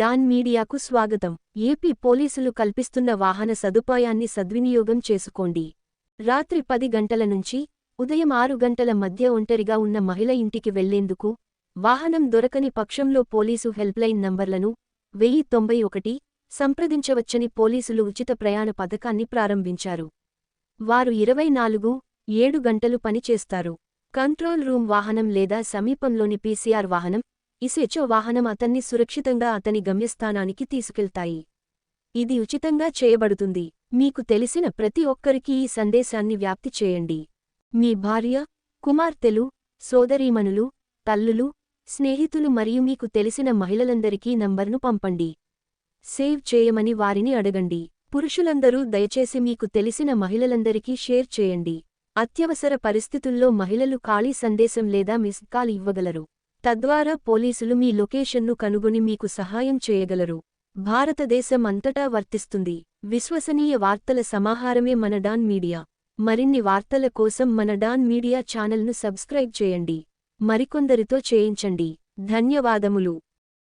Don మీడియాకు స్వాగతం. AP పోలీసులు కల్పిస్తున్న వాహన సదుపాయాన్ని సద్వినియోగం చేసుకోండి. రాత్రి పది గంటల నుంచి ఉదయం ఆరు గంటల మధ్య ఒంటరిగా ఉన్న మహిళ ఇంటికి వెళ్ళేందుకు వాహనం దొరకని పక్షంలో పోలీసు హెల్ప్లైన్ నంబర్లను వెయ్యి తొంభై ఒకటి సంప్రదించవచ్చని పోలీసులు ఉచిత ప్రయాణ పథకాన్ని ప్రారంభించారు. వారు ఇరవై నాలుగు ఏడు గంటలు పనిచేస్తారు. కంట్రోల్ రూమ్ వాహనం లేదా సమీపంలోని పీసీఆర్ వాహనం ఇసెచో వాహనం అతన్ని సురక్షితంగా అతని గమ్యస్థానానికి తీసుకెళ్తాయి. ఇది ఉచితంగా చేయబడుతుంది. మీకు తెలిసిన ప్రతి ఒక్కరికి ఈ సందేశాన్ని వ్యాప్తి చేయండి. మీ భార్య కుమార్తెలు సోదరీమణులు తల్లులు స్నేహితులు మరియు మీకు తెలిసిన మహిళలందరికీ నంబర్ను పంపండి. సేవ్ చేయమని వారిని అడగండి. పురుషులందరూ దయచేసి మీకు తెలిసిన మహిళలందరికీ షేర్ చేయండి. అత్యవసర పరిస్థితుల్లో మహిళలు ఖాళీ సందేశం లేదా మిస్డ్ కాల్ ఇవ్వగలరు. తద్వారా పోలీసులు మీ లొకేషన్ను కనుగొని మీకు సహాయం చేయగలరు. భారతదేశం అంతటా వర్తిస్తుంది. విశ్వసనీయ వార్తల సమాహారమే మన డాన్ మీడియా. మరిన్ని వార్తల కోసం మన డాన్ మీడియా ఛానల్ను సబ్స్క్రైబ్ చేయండి. మరికొందరితో చేయించండి. ధన్యవాదములు.